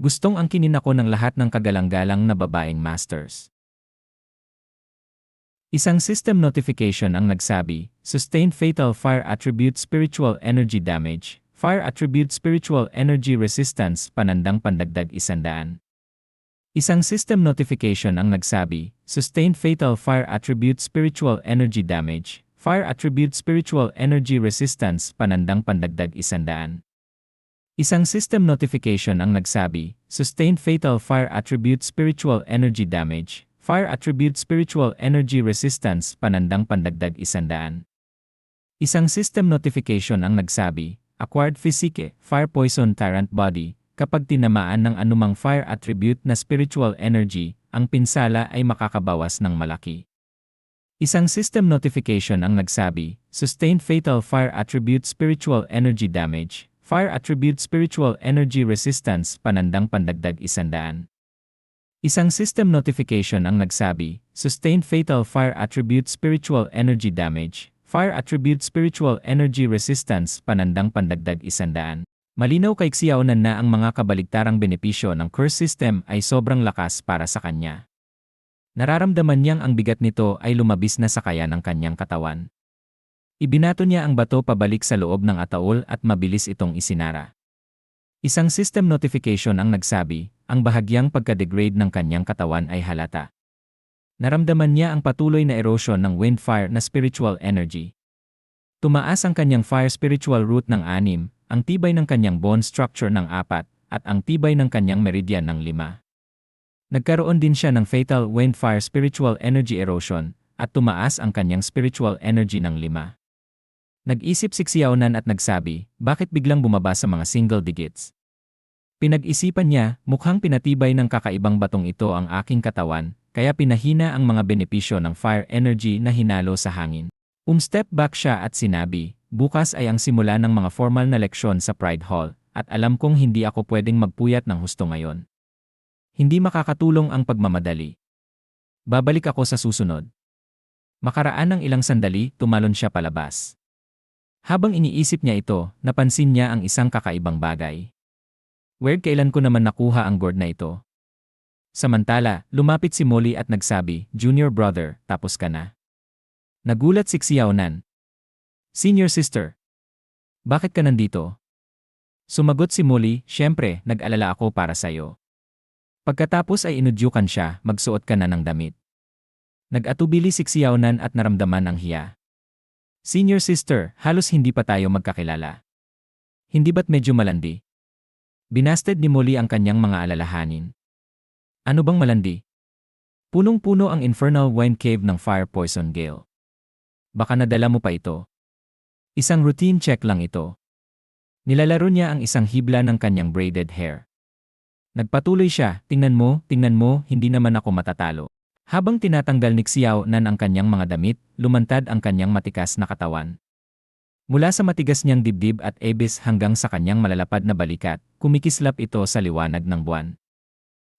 Gustong angkinin ako ng lahat ng kagalang-galang na babaeng masters. Isang system notification ang nagsabi, Sustained Fatal Fire Attribute Spiritual Energy Damage, Fire Attribute Spiritual Energy Resistance Panandang Pandagdag Isandaan. Isang system notification ang nagsabi, Sustained Fatal Fire Attribute Spiritual Energy Damage, Fire Attribute Spiritual Energy Resistance Panandang Pandagdag Isandaan. Isang system notification ang nagsabi, Sustained Fatal Fire Attribute Spiritual Energy Damage, Fire Attribute Spiritual Energy Resistance Panandang Pandagdag Isandaan. Isang system notification ang nagsabi, Acquired Physique, Fire Poison Tyrant Body, kapag tinamaan ng anumang fire attribute na spiritual energy, ang pinsala ay makakabawas ng malaki. Isang system notification ang nagsabi, Sustained Fatal Fire Attribute Spiritual Energy Damage, Fire Attribute Spiritual Energy Resistance Panandang Pandagdag Isandaan. Isang system notification ang nagsabi, Sustained Fatal Fire Attribute Spiritual Energy Damage, Fire Attribute Spiritual Energy Resistance Panandang Pandagdag Isandaan. Malinaw kay Xiaonan na ang mga kabaligtarang benepisyo ng curse system ay sobrang lakas para sa kanya. Nararamdaman niyang ang bigat nito ay lumabis na sa kaya ng kanyang katawan. Ibinato niya ang bato pabalik sa loob ng ataol at mabilis itong isinara. Isang system notification ang nagsabi, ang bahagyang pagka-degrade ng kanyang katawan ay halata. Naramdaman niya ang patuloy na erosion ng wind fire na spiritual energy. Tumaas ang kanyang fire spiritual root ng anim, ang tibay ng kanyang bone structure ng apat, at ang tibay ng kanyang meridian ng lima. Nagkaroon din siya ng fatal wind fire spiritual energy erosion, at tumaas ang kanyang spiritual energy ng lima. Nag-isip si Xiaonan at nagsabi, bakit biglang bumaba sa mga single digits? Pinag-isipan niya, mukhang pinatibay ng kakaibang batong ito ang aking katawan, kaya pinahina ang mga benepisyo ng fire energy na hinalo sa hangin. Umstep back siya at sinabi, bukas ay ang simula ng mga formal na leksyon sa Pride Hall, at alam kong hindi ako pwedeng magpuyat ng husto ngayon. Hindi makakatulong ang pagmamadali. Babalik ako sa susunod. Makaraan ng ilang sandali, tumalon siya palabas. Habang iniisip niya ito, napansin niya ang isang kakaibang bagay. Weird kailan ko naman nakuha ang gourd na ito. Samantala, lumapit si Molly at nagsabi, Junior brother, tapos ka na. Nagulat si Xiaonan. Senior sister. Bakit ka nandito? Sumagot si Molly, syempre, nag-alala ako para sa'yo. Pagkatapos ay inudyukan siya, magsuot ka na ng damit. Nag-atubili si Xiaonan at naramdaman ang hiya. Senior sister, halos hindi pa tayo magkakilala. Hindi ba't medyo malandi? Binasted ni Molly ang kanyang mga alalahanin. Ano bang malandi? Punong-puno ang infernal wine cave ng fire poison gale. Baka nadala mo pa ito. Isang routine check lang ito. Nilalaro niya ang isang hibla ng kanyang braided hair. Nagpatuloy siya, tingnan mo, tingnan mo, hindi naman ako matatalo. Habang tinatanggal ni Xiao Nan ang kanyang mga damit, lumantad ang kanyang matikas na katawan. Mula sa matigas niyang dibdib at ebis hanggang sa kanyang malalapad na balikat, kumikislap ito sa liwanag ng buwan.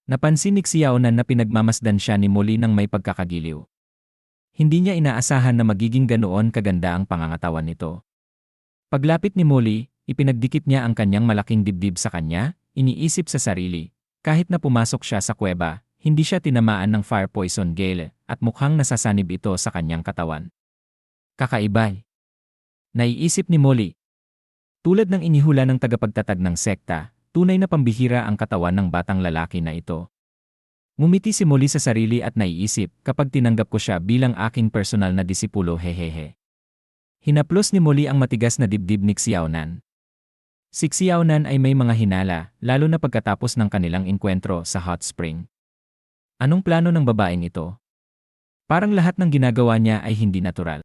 Napansin ni Xiaonan na pinagmamasdan siya ni Molly ng may pagkakagiliw. Hindi niya inaasahan na magiging ganoon kaganda ang pangangatawan nito. Paglapit ni Molly, ipinagdikit niya ang kanyang malaking dibdib sa kanya, iniisip sa sarili. Kahit na pumasok siya sa kuweba, hindi siya tinamaan ng fire poison gale at mukhang nasasanib ito sa kanyang katawan. Kakaibay. Naiisip ni Molly. Tulad ng inihula ng tagapagtatag ng sekta, tunay na pambihira ang katawan ng batang lalaki na ito. Ngumiti si Molly sa sarili at naiisip kapag tinanggap ko siya bilang aking personal na disipulo hehehe. Hinaplos ni Molly ang matigas na dibdib ni Xiaonan. Si Xiaonan ay may mga hinala, lalo na pagkatapos ng kanilang inkwentro sa hot spring. Anong plano ng babaeng ito? Parang lahat ng ginagawa niya ay hindi natural.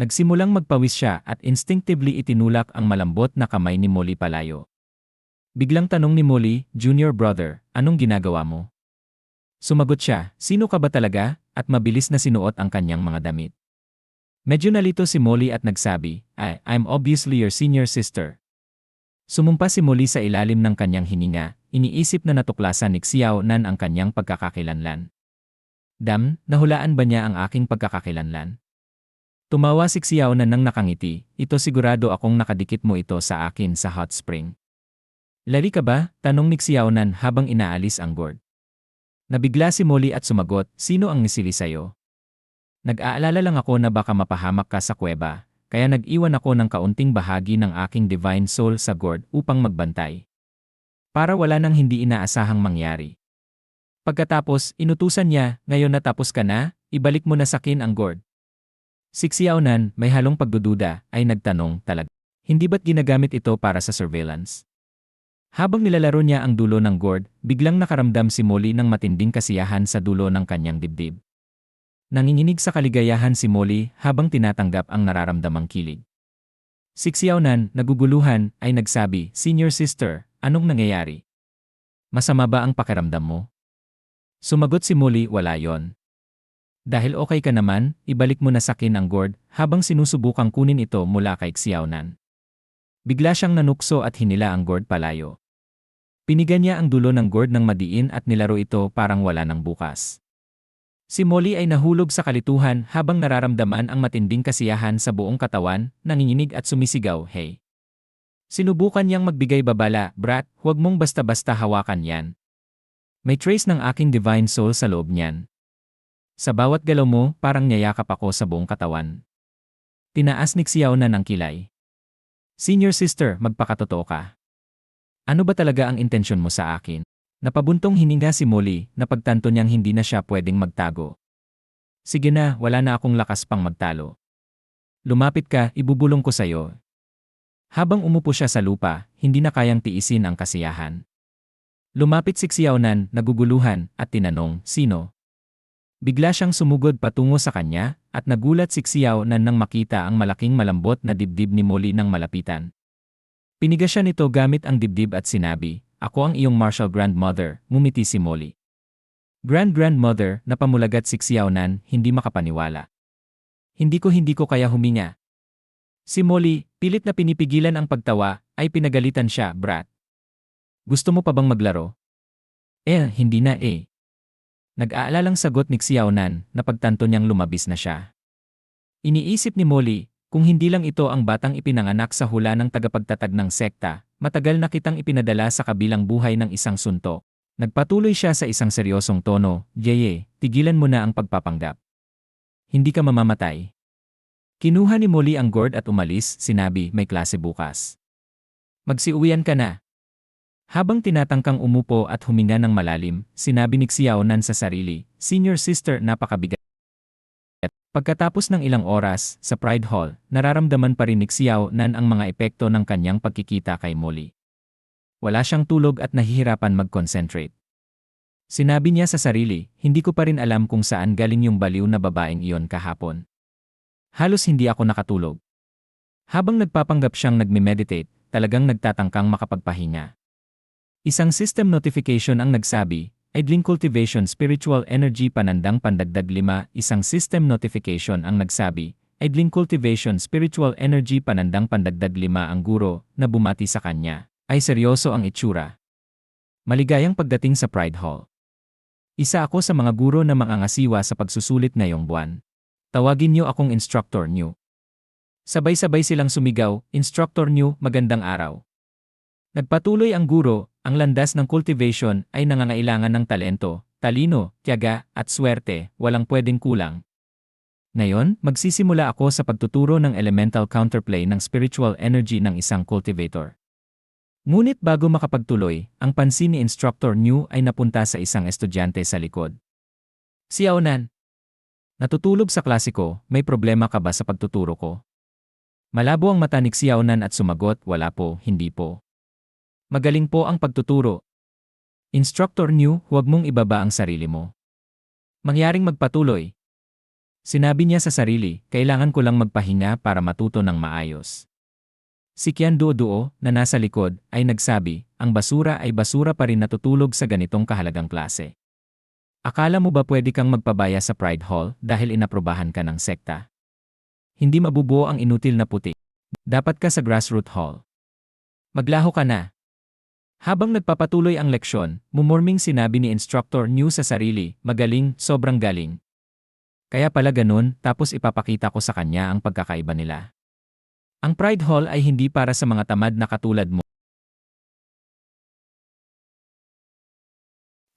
Nagsimulang magpawis siya at instinctively itinulak ang malambot na kamay ni Molly palayo. Biglang tanong ni Molly, Junior brother, anong ginagawa mo? Sumagot siya, sino ka ba talaga? At mabilis na sinuot ang kanyang mga damit. Medyo nalito si Molly at nagsabi, I, I'm obviously your senior sister. Sumumpa si Molly sa ilalim ng kanyang hininga, iniisip na natuklasan ni Xiao Nan ang kanyang pagkakakilanlan. Dam, nahulaan ba niya ang aking pagkakakilanlan? Tumawa si Xiao na nang nakangiti, ito sigurado akong nakadikit mo ito sa akin sa hot spring. Lari ka ba? Tanong ni Xiaonan habang inaalis ang gourd. Nabigla si Molly at sumagot, sino ang nisili sa'yo? Nag-aalala lang ako na baka mapahamak ka sa kuweba, kaya nag-iwan ako ng kaunting bahagi ng aking divine soul sa gourd upang magbantay. Para wala nang hindi inaasahang mangyari. Pagkatapos, inutusan niya, ngayon natapos ka na, ibalik mo na sa akin ang gourd. Si Xiaonan, may halong pagdududa, ay nagtanong talaga. Hindi ba't ginagamit ito para sa surveillance? Habang nilalaro niya ang dulo ng gourd, biglang nakaramdam si Molly ng matinding kasiyahan sa dulo ng kanyang dibdib. Nanginginig sa kaligayahan si Molly habang tinatanggap ang nararamdamang kilig. Si Xiaonan, naguguluhan, ay nagsabi, Senior sister, anong nangyayari? Masama ba ang pakiramdam mo? Sumagot si Molly, wala yon. Dahil okay ka naman, ibalik mo na sa akin ang gourd habang sinusubukang kunin ito mula kay Xiaonan. Bigla siyang nanukso at hinila ang gourd palayo. Pinigan niya ang dulo ng gourd ng madiin at nilaro ito parang wala ng bukas. Si Molly ay nahulog sa kalituhan habang nararamdaman ang matinding kasiyahan sa buong katawan, nanginginig at sumisigaw, hey. Sinubukan niyang magbigay babala, brat, huwag mong basta-basta hawakan yan. May trace ng aking divine soul sa loob niyan. Sa bawat galaw mo, parang niyayakap ako sa buong katawan. Tinaas ni Xiao na ng kilay. Senior sister, magpakatotoo ka. Ano ba talaga ang intensyon mo sa akin? Napabuntong hininga si Molly na pagtanto niyang hindi na siya pwedeng magtago. Sige na, wala na akong lakas pang magtalo. Lumapit ka, ibubulong ko sa'yo. Habang umupo siya sa lupa, hindi na kayang tiisin ang kasiyahan. Lumapit si Xiaonan, naguguluhan, at tinanong, sino? Bigla siyang sumugod patungo sa kanya, at nagulat si Xiaonan nang makita ang malaking malambot na dibdib ni Molly ng malapitan. Piniga siya nito gamit ang dibdib at sinabi, Ako ang iyong martial grandmother, ngumiti si Molly. Grand-grandmother na pamulagat si Xiaonan, hindi makapaniwala. Hindi ko hindi ko kaya huminga. Si Molly, pilit na pinipigilan ang pagtawa, ay pinagalitan siya, brat. Gusto mo pa bang maglaro? Eh, hindi na eh. Nag-aalalang sagot ni Xiaonan na pagtanto niyang lumabis na siya. Iniisip ni Molly, kung hindi lang ito ang batang ipinanganak sa hula ng tagapagtatag ng sekta, matagal na kitang ipinadala sa kabilang buhay ng isang sunto. Nagpatuloy siya sa isang seryosong tono, Jeye, tigilan mo na ang pagpapanggap. Hindi ka mamamatay. Kinuha ni Molly ang gourd at umalis, sinabi, may klase bukas. Magsiuwian ka na. Habang tinatangkang umupo at huminga ng malalim, sinabi ni Xiaonan sa sarili, Senior sister napakabigat. Pagkatapos ng ilang oras, sa Pride Hall, nararamdaman pa rin ni Xiao Nan ang mga epekto ng kanyang pagkikita kay Molly. Wala siyang tulog at nahihirapan mag-concentrate. Sinabi niya sa sarili, hindi ko pa rin alam kung saan galing yung baliw na babaeng iyon kahapon. Halos hindi ako nakatulog. Habang nagpapanggap siyang nagme-meditate, talagang nagtatangkang makapagpahinga. Isang system notification ang nagsabi, Idling Cultivation Spiritual Energy Panandang Pandagdag 5, isang system notification ang nagsabi, Idling Cultivation Spiritual Energy Panandang Pandagdag 5 ang guro na bumati sa kanya, ay seryoso ang itsura. Maligayang pagdating sa Pride Hall. Isa ako sa mga guro na mangangasiwa sa pagsusulit ngayong buwan. Tawagin niyo akong instructor niyo. Sabay-sabay silang sumigaw, Instructor niyo, magandang araw. Nagpatuloy ang guro, ang landas ng cultivation ay nangangailangan ng talento, talino, tiyaga, at swerte, walang pwedeng kulang. Ngayon, magsisimula ako sa pagtuturo ng elemental counterplay ng spiritual energy ng isang cultivator. Ngunit bago makapagtuloy, ang pansin ni instructor New ay napunta sa isang estudyante sa likod. Si Aonan. Natutulog sa klase ko, may problema ka ba sa pagtuturo ko? Malabo ang mata ni Xiaonan at sumagot, wala po, hindi po. Magaling po ang pagtuturo. Instructor New, huwag mong ibaba ang sarili mo. Mangyaring magpatuloy. Sinabi niya sa sarili, kailangan ko lang magpahinga para matuto ng maayos. Si Kian Duo na nasa likod ay nagsabi, ang basura ay basura pa rin natutulog sa ganitong kahalagang klase. Akala mo ba pwede kang magpabaya sa Pride Hall dahil inaprobahan ka ng sekta? Hindi mabubuo ang inutil na puti. Dapat ka sa grassroot hall. Maglaho ka na. Habang nagpapatuloy ang leksyon, mumurming sinabi ni instructor New sa sarili, magaling, sobrang galing. Kaya pala ganun, tapos ipapakita ko sa kanya ang pagkakaiba nila. Ang Pride Hall ay hindi para sa mga tamad na katulad mo.